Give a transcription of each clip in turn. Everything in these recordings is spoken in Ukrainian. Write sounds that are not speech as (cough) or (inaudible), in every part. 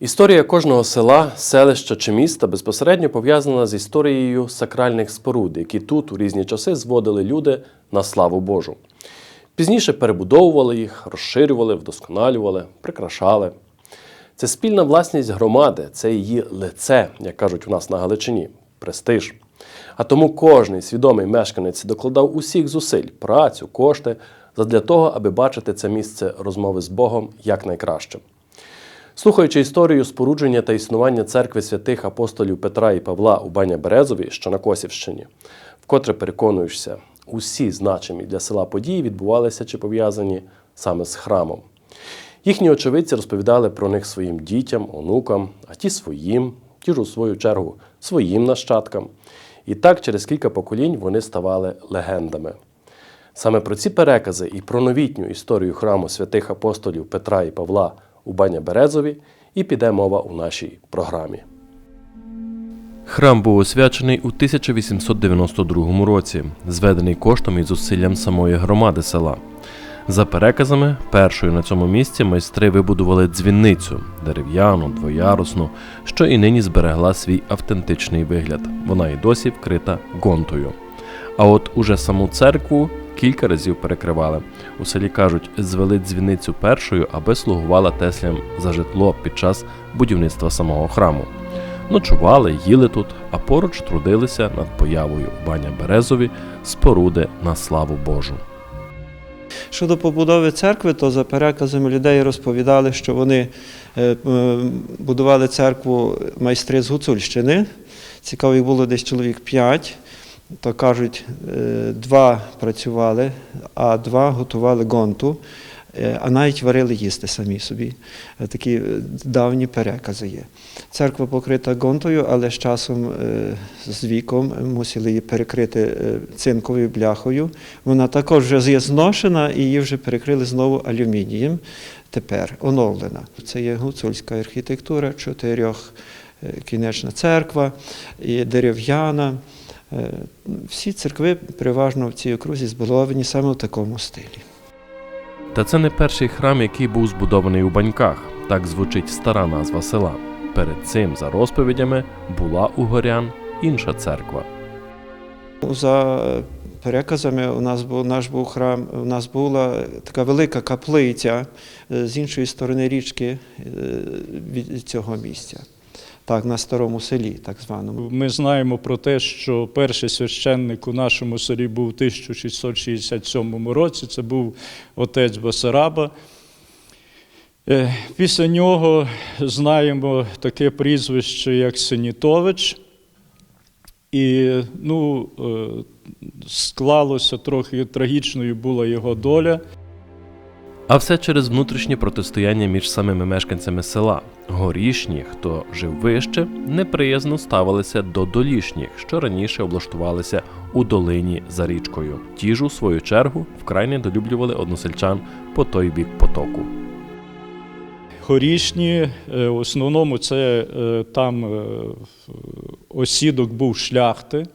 Історія кожного села, селища чи міста безпосередньо пов'язана з історією сакральних споруд, які тут у різні часи зводили люди на славу Божу. Пізніше перебудовували їх, розширювали, вдосконалювали, прикрашали. Це спільна власність громади, це її лице, як кажуть у нас на Галичині, престиж. А тому кожний свідомий мешканець докладав усіх зусиль, працю, кошти задля того, аби бачити це місце розмови з Богом якнайкраще. Слухаючи історію спорудження та існування церкви святих апостолів Петра і Павла у Баня Березові, що на Косівщині, вкотре переконуєшся, усі значимі для села події відбувалися чи пов'язані саме з храмом. Їхні очевидці розповідали про них своїм дітям, онукам, а ті своїм, ті ж у свою чергу своїм нащадкам. І так через кілька поколінь вони ставали легендами. Саме про ці перекази і про новітню історію храму святих апостолів Петра і Павла у Баня Березові і піде мова у нашій програмі. Храм був освячений у 1892 році, зведений коштом і зусиллям самої громади села. За переказами, першою на цьому місці майстри вибудували дзвіницю дерев'яну, двоярусну, що і нині зберегла свій автентичний вигляд. Вона і досі вкрита гонтою. А от уже саму церкву кілька разів перекривали. У селі кажуть, звели дзвіницю першою, аби слугувала Теслям за житло під час будівництва самого храму. Ночували, їли тут, а поруч трудилися над появою Баня Березові споруди на славу Божу. Щодо побудови церкви, то за переказами людей розповідали, що вони е, будували церкву майстри з Гуцульщини. Цікаво, їх було десь чоловік п'ять. То кажуть, е, два працювали, а два готували гонту, е, а навіть варили їсти самі собі. Е, Такі давні перекази є. Церква покрита гонтою, але з часом, з віком мусили її перекрити цинковою бляхою. Вона також вже є зношена і її вже перекрили знову алюмінієм. Тепер оновлена. Це є гуцульська архітектура, чотирьох кінечна церква і дерев'яна. Е, Всі церкви переважно в цій окрузі збудовані саме в такому стилі. Та це не перший храм, який був збудований у баньках. Так звучить стара назва села. Перед цим, за розповідями, була у горян інша церква. За переказами, у нас був наш був храм, у нас була така велика каплиця е, з іншої сторони річки е, від цього місця. Так, на старому селі, так званому. Ми знаємо про те, що перший священник у нашому селі був у 1667 році. Це був отець Басараба. Е, Після нього знаємо таке прізвище, як Синітович. І ну, е, склалося трохи трагічною була його доля. А все через внутрішнє протистояння між самими мешканцями села. Горішні, хто жив вище, неприязно ставилися до долішніх, що раніше облаштувалися у долині за річкою. Ті ж, у свою чергу, вкрай недолюблювали односельчан по той бік потоку. Горішні, е, в основному це е, там е, осідок був шляхти,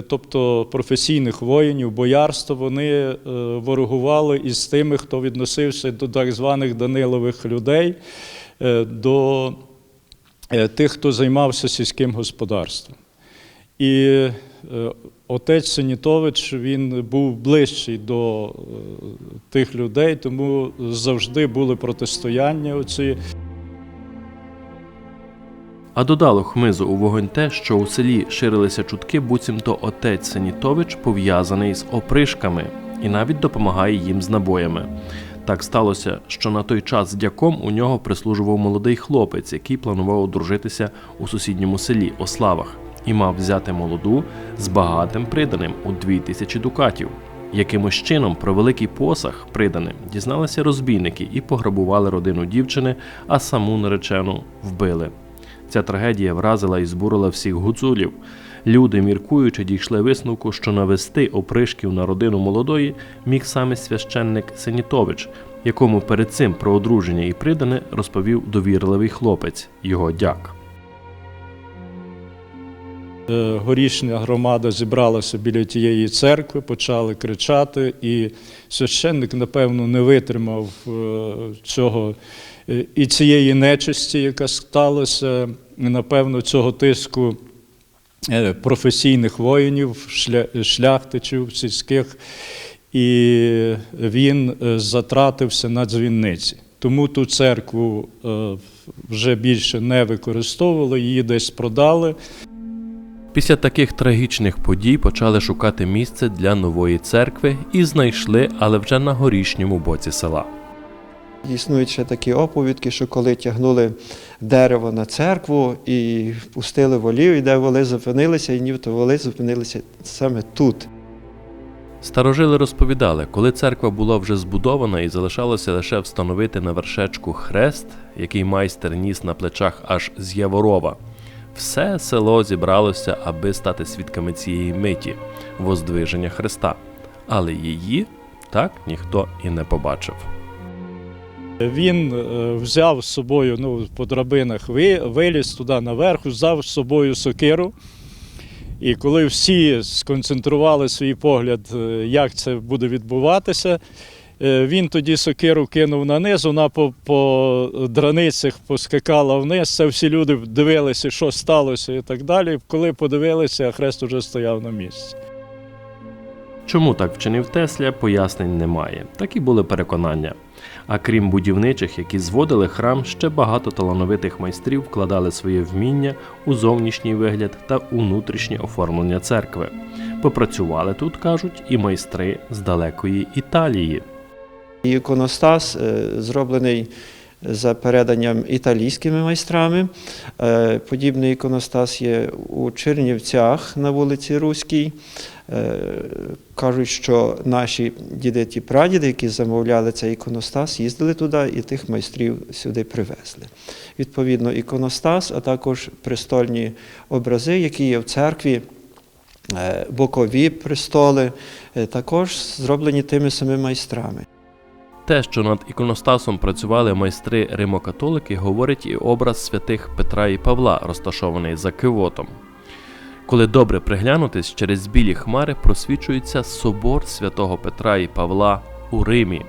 тобто професійних воїнів, боярство, вони е, ворогували із тими, хто відносився до так званих Данилових людей, е, до е, тих, хто займався сільським господарством. І е, отець Сенітович він був ближчий до е, тих людей, тому завжди були протистояння. Оці. А додало хмизу у вогонь те, що у селі ширилися чутки, буцімто отець Сенітович пов'язаний з опришками і навіть допомагає їм з набоями. Так сталося, що на той час дяком у нього прислужував молодий хлопець, який планував одружитися у сусідньому селі Ославах, і мав взяти молоду з багатим приданим у дві тисячі дукатів. Якимось чином про великий посаг приданим дізналися розбійники і пограбували родину дівчини, а саму наречену вбили. Ця трагедія вразила і збурила всіх гуцулів. Люди, міркуючи, дійшли висновку, що навести опришків на родину молодої міг саме священник Сенітович, якому перед цим про одруження і придане розповів довірливий хлопець, його дяк. е, горішня громада зібралася біля тієї церкви, почали кричати, і священник, напевно, не витримав е, цього і цієї нечисті, яка сталася, напевно, цього тиску е, професійних воїнів, шляхтичів сільських, і він е, затратився на дзвінниці. Тому ту церкву е, вже більше не використовували, її десь продали. Після таких трагічних подій почали шукати місце для нової церкви і знайшли, але вже на горішньому боці села. Існують ще такі оповідки, що коли тягнули дерево на церкву і пустили волів, і де воли зупинилися, і нібито воли зупинилися саме тут. Старожили розповідали, коли церква була вже збудована і залишалося лише встановити на вершечку хрест, який майстер ніс на плечах аж з Яворова. Все село зібралося, аби стати свідками цієї миті воздвиження Христа. Але її так ніхто і не побачив. Він е, взяв з собою ну, по драбинах, виліз туди наверх, взяв з собою сокиру. І коли всі сконцентрували свій погляд, е, як це буде відбуватися, е, він тоді сокиру кинув на низ, вона по, по драницях поскакала вниз. Це всі люди дивилися, що сталося і так далі. Коли подивилися, хрест уже стояв на місці. Чому так вчинив Тесля, пояснень немає. Такі були переконання. А крім будівничих, які зводили храм, ще багато талановитих майстрів вкладали своє вміння у зовнішній вигляд та у внутрішнє оформлення церкви. Попрацювали тут, кажуть, і майстри з далекої Італії. Іконостас е, зроблений за переданням італійськими майстрами. Е, Подібний іконостас є у Чернівцях на вулиці Руській. Е, Кажуть, що наші діди ті прадіди, які замовляли цей іконостас, їздили туди і тих майстрів сюди привезли. Відповідно, іконостас, а також престольні образи, які є в церкві, е, бокові престоли, також зроблені тими самими майстрами. Те, що над іконостасом працювали майстри римокатолики, говорить і образ святих Петра і Павла, розташований за кивотом. Коли добре приглянутись, через білі хмари просвічується собор святого Петра і Павла у Римі.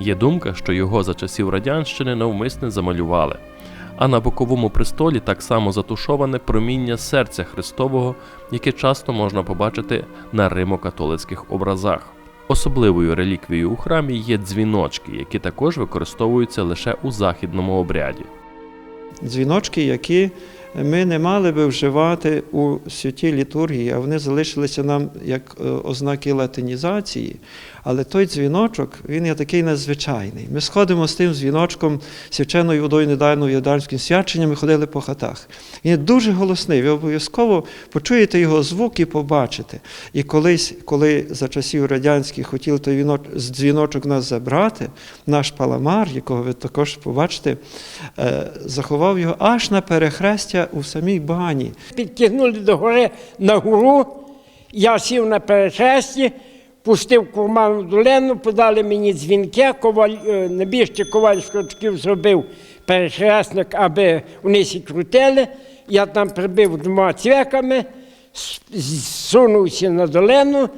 Є думка, що його за часів радянщини навмисне замалювали. А на боковому престолі так само затушоване проміння серця Христового, яке часто можна побачити на римокатолицьких образах. Особливою реліквією у храмі є дзвіночки, які також використовуються лише у західному обряді. дзвіночки, які ми не мали би вживати у святій літургії, а вони залишилися нам як е, ознаки латинізації. Але той дзвіночок, він є такий надзвичайний. Ми сходимо з тим дзвіночком свяченою водою недавно в свяченням, ми ходили по хатах. Він дуже голосний. Ви обов'язково почуєте його звук і побачите. І колись, коли за часів радянських хотіли той дзвіночок нас забрати, наш паламар, якого ви також побачите, е, заховав його аж на перехрестя у самій бані. Підтягнули до гори на гору, я сів на перехресті, пустив курману долину, подали мені дзвінки, коваль, е, небіжче коваль шкачків зробив перехресник, аби вони сі крутили. Я там прибив двома цвяками, с- зсунувся на долину,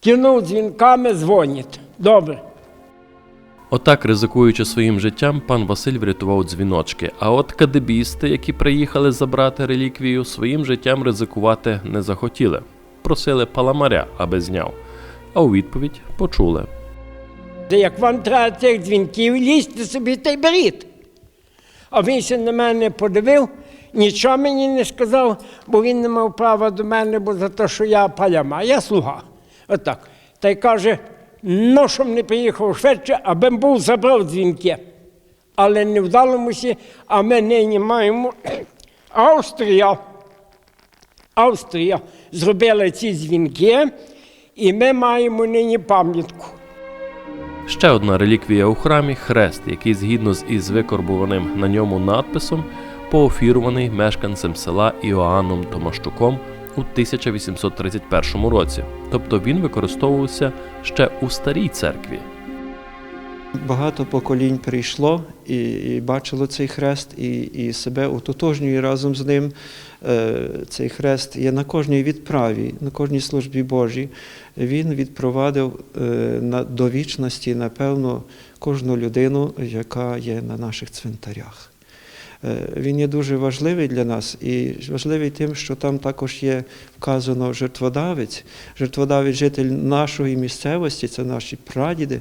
кинув дзвінками, дзвонять. Добре. Отак, ризикуючи своїм життям, пан Василь врятував дзвіночки. А от кадебісти, які приїхали забрати реліквію, своїм життям ризикувати не захотіли. Просили паламаря, аби зняв. А у відповідь почули. Як вам треба цих дзвінків, лізьте собі та й беріть. А він ще на мене подивив, нічого мені не сказав, бо він не мав права до мене, бо за те, що я паляма, я слуга. Отак. Та й каже, щоб не приїхав швидше, аби був забрав дзвінки. Але не вдаломуся, а ми нині маємо (clears throat) Австрія. Австрія зробила ці дзвінки, і ми маємо нині пам'ятку. Ще одна реліквія у храмі хрест, який згідно з із викорбуваним на ньому надписом поофіруваний мешканцем села Іоанном Томащуком у 1831 році. Тобто він використовувався ще у старій церкві. Багато поколінь прийшло і, і бачило цей хрест, і, і себе ототожнює разом з ним. Е, Цей хрест є на кожній відправі, на кожній службі Божій. Він відпровадив е, до вічності, напевно, кожну людину, яка є на наших цвинтарях. Е, Він є дуже важливий для нас і важливий тим, що там також є вказано жертводавець, жертводавець житель нашої місцевості, це наші прадіди,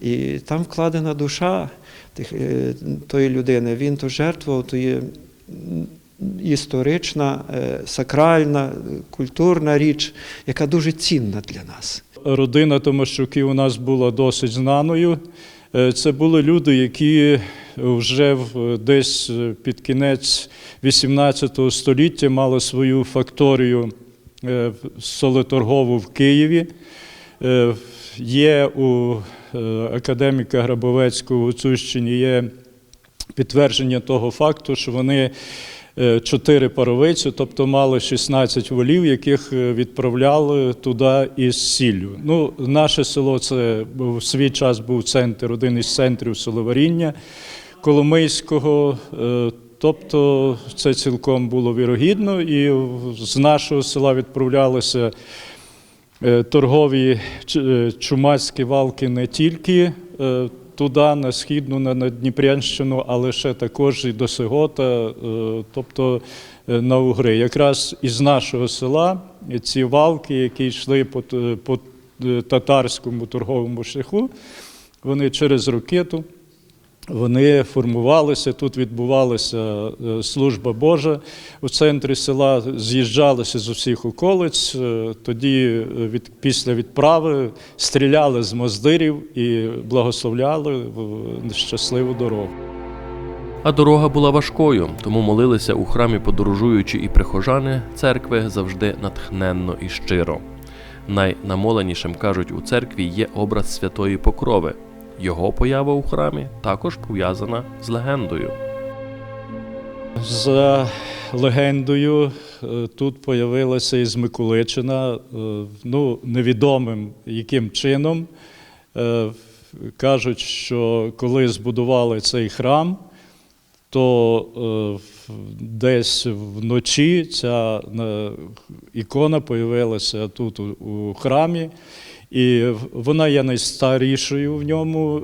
і там вкладена душа тих, е, тої людини. Він то жертвував, то є історична, е, сакральна, культурна річ, яка дуже цінна для нас. Родина Томашуків у нас була досить знаною. Це були люди, які вже десь е, під кінець XVIII століття мали свою факторію е, солеторгову в Києві. Е, Є у академіка Грабовецького у Гуцульщині є підтвердження того факту, що вони чотири паровиці, тобто мали 16 волів, яких відправляли туди із сіллю. Ну, наше село це в свій час був центр, один із центрів соловаріння Коломийського. е, Тобто це цілком було вірогідно, і з нашого села відправлялися е, торгові е, чумацькі валки не тільки туди, на східну, на Дніпрянщину, але ще також і до Сигота, е, тобто на Угри. Якраз із нашого села ці валки, які йшли по, татарському торговому шляху, вони через ракету. Вони формувалися, тут відбувалася е, служба Божа у центрі села, з'їжджалися з усіх околиць. е, Тоді е, від, після відправи стріляли з моздирів і благословляли в щасливу дорогу. А дорога була важкою, тому молилися у храмі подорожуючі і прихожани церкви завжди натхненно і щиро. Найнамоленішим кажуть у церкві є образ святої Покрови. Його поява у храмі також пов'язана з легендою. За легендою, е, тут появилася із Миколичина, е, ну, невідомим яким чином. Е, Кажуть, що коли збудували цей храм, то десь вночі ця ікона появилася тут у храмі, і вона є найстарішою в ньому.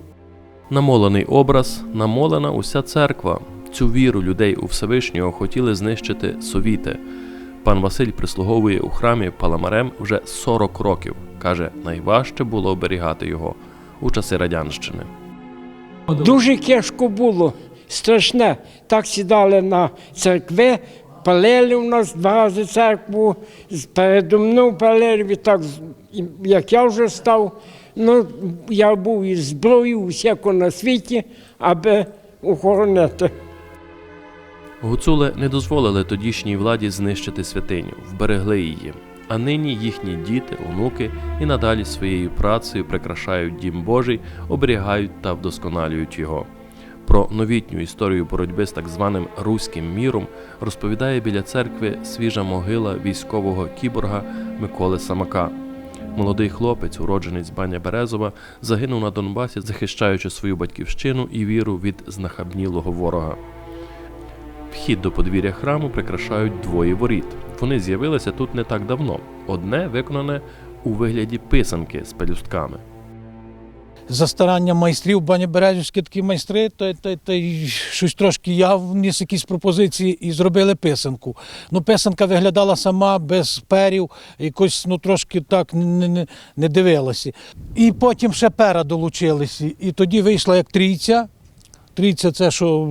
Намолений образ, намолена уся церква. Цю віру людей у Всевишнього хотіли знищити совіти. Пан Василь прислуговує у храмі Паламарем вже 40 років. Каже, найважче було оберігати його у часи радянщини. Дуже тяжко було, страшне. Так сідали на церкви, палили у нас два рази церкву, передо мною палили, так, як я вже став, ну, я був із зброєю усяко на світі, аби охоронити. Гуцули не дозволили тодішній владі знищити святиню, вберегли її. А нині їхні діти, онуки і надалі своєю працею прикрашають дім Божий, оберігають та вдосконалюють його. Про новітню історію боротьби з так званим руським міром розповідає біля церкви свіжа могила військового кіборга Миколи Самака. Молодий хлопець, уродженець Баня Березова, загинув на Донбасі, захищаючи свою батьківщину і віру від знахабнілого ворога. Вхід до подвір'я храму прикрашають двоє воріт. Вони з'явилися тут не так давно. Одне виконане у вигляді писанки з пелюстками. За старанням майстрів, бані Березівські такі майстри, то, то, то щось трошки я вніс якісь пропозиції і зробили писанку. Ну, писанка виглядала сама без перів, якось ну, трошки так не, не, не дивилася. І потім ще пера долучилися. І тоді вийшла як трійця. Трійця це що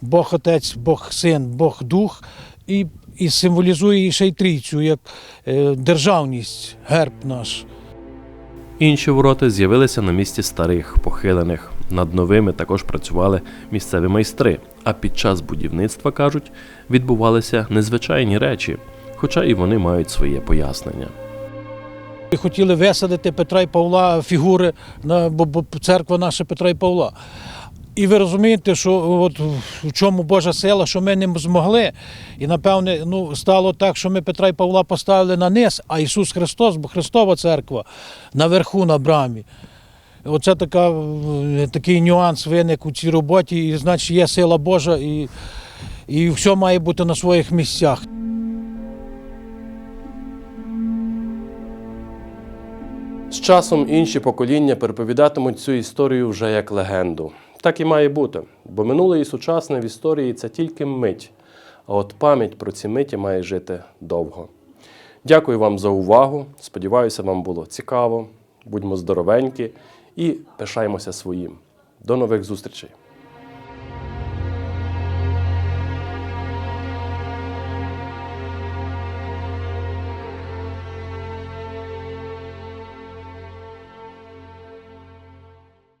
Бог Отець, Бог Син, Бог Дух. І, і символізує ще й трійцю, як е, державність, герб наш. Інші ворота з'явилися на місці старих, похилених. Над новими також працювали місцеві майстри. А під час будівництва кажуть, відбувалися незвичайні речі, хоча і вони мають своє пояснення. Хотіли висадити Петра і Павла фігури, бо церква наша Петра і Павла. І ви розумієте, що от в чому Божа сила, що ми не змогли. І напевне, ну стало так, що ми Петра і Павла поставили на низ, а Ісус Христос, бо Христова церква наверху на брамі. Оце така, е, такий нюанс виник у цій роботі, і значить є сила Божа, і, і все має бути на своїх місцях. З часом інші покоління переповідатимуть цю історію вже як легенду. Так і має бути, бо минуле і сучасне в історії це тільки мить, а от пам'ять про ці миті має жити довго. Дякую вам за увагу. Сподіваюся, вам було цікаво. Будьмо здоровенькі і пишаємося своїм. До нових зустрічей!